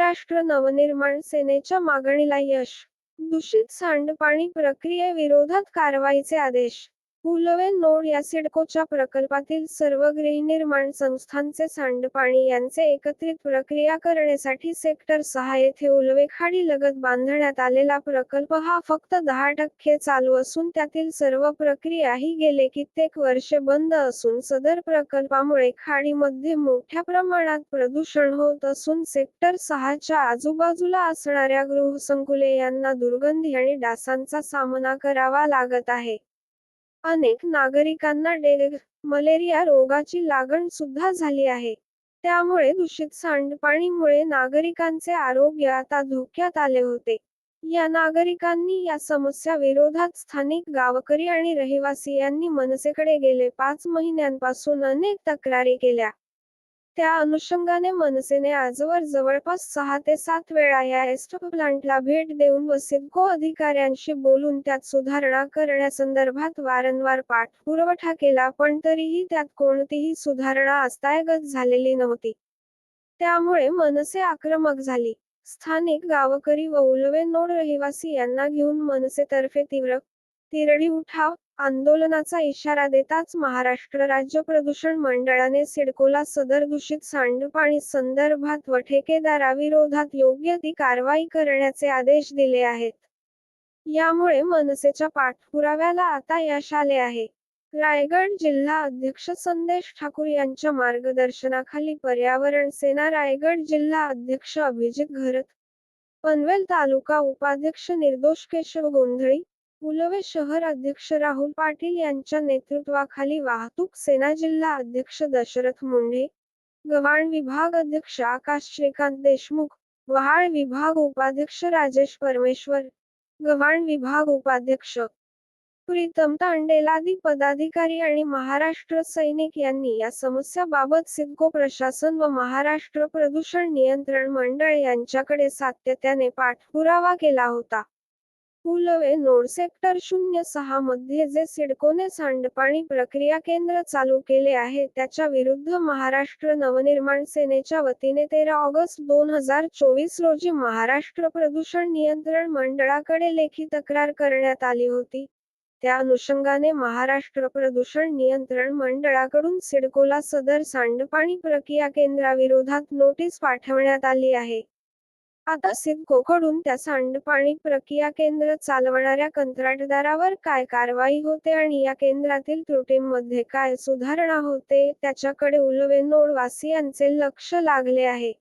महाराष्ट्र नवनिर्माण सेनेच्या मागणीला यश. दूषित सांडपाणी प्रक्रियेविरोधात कारवाईचे आदेश. उलवे नोड या सिडकोच्या प्रकल्पातील सर्व गृहनिर्माण संस्थांचे सांडपाणी यांचे एकत्रित प्रक्रिया करण्यासाठी सेक्टर सहा येथे उलवे खाडी लगत बांधण्यात आलेला प्रकल्प हा फक्त दहा टक्के चालू असून त्यातील सर्व प्रक्रिया ही गेले कित्येक वर्षे बंद असून सदर प्रकल्पामुळे खाडीमध्ये मोठ्या प्रमाणात प्रदूषण होत असून सेक्टर सहाच्या आजूबाजूला असणाऱ्या गृहसंकुले यांना दुर्गंधी आणि डासांचा सामना करावा लागत आहे. अनेक नागरिकांना डेंग्यू मलेरिया रोगाची लागण सुद्धा झाली आहे. त्यामुळे दूषित सांडपाणीमुळे नागरिकांचे आरोग्य आता धोक्यात आले होते. या नागरिकांनी या समस्या विरोधात स्थानिक गावकरी आणि रहिवासी यांनी मनसेकडे गेले पाच महिन्यांपासून अनेक तक्रारी केल्या. त्या अनुषंगाने मनसेने आजवर जवळपास सहा ते सात वेळा या एस्ट प्लांटला भेट देऊन व सिडको अधिकाऱ्यांशी बोलून त्यात सुधारणा करण्यासंदर्भात वारंवार पाठपुरवठा केला पण तरीही त्यात कोणतीही सुधारणा अस्तायगत झालेली नव्हती. त्यामुळे मनसे आक्रमक झाली. स्थानिक गावकरी व उलवे नोड रहिवासी यांना घेऊन मनसेतर्फे तीव्र तिरडी उठाव आंदोलनाचा इशारा देताच महाराष्ट्र राज्य प्रदूषण मंडळाने सिडकोला सदर दूषित सांडपाणी संदर्भात व ठेकेदाराविरोधात योग्य ती कारवाई करण्याचे आदेश दिले आहेत. यामुळे मनसेच्या पाठपुराव्याला आता यश आले आहे. रायगड जिल्हा अध्यक्ष संदेश ठाकूर यांच्या मार्गदर्शनाखाली पर्यावरण सेना रायगड जिल्हा अध्यक्ष अभिजित घरत पनवेल तालुका उपाध्यक्ष निर्दोष केशव गोंधळी उलवे शहर अध्यक्ष राहुल पाटील यांच्या नेतृत्वाखाली वाहतूक सेना जिल्हा अध्यक्ष दशरथ मुंढे गव्हाण विभाग अध्यक्ष आकाश श्रीकांत देशमुख वहाळ विभाग उपाध्यक्ष राजेश परमेश्वर गव्हाण विभाग उपाध्यक्ष प्रीतम तांडेलादी पदाधिकारी आणि महाराष्ट्र सैनिक यांनी या समस्याबाबत सिडको प्रशासन व महाराष्ट्र प्रदूषण नियंत्रण मंडळ यांच्याकडे सातत्याने पाठपुरावा केला होता. पुलवे नोड सेक्टर शून्य सहा मध्ये जे सिडकोने सांडपाणी प्रक्रिया केंद्र चालू केले आहे त्याच्या विरुद्ध महाराष्ट्र नवनिर्माण सेनेच्या वतीने तेरा ऑगस्ट दोन हजार चोवीस रोजी महाराष्ट्र प्रदूषण नियंत्रण मंडळाकडे लेखी तक्रार करण्यात आली होती. त्या अनुषंगाने महाराष्ट्र प्रदूषण नियंत्रण मंडळाकडून सिडकोला सदर सांडपाणी प्रक्रिया केंद्राविरोधात नोटीस पाठवण्यात आली आहे. आता सिडकोकडून त्या सांडपाणी प्रक्रिया केंद्र चालवणाऱ्या कंत्राटदारावर काय कारवाई होते आणि या केंद्रातील त्रुटींमध्ये काय सुधारणा होते त्याच्याकडे उलवे नोडवासियांचे लक्ष लागले आहे.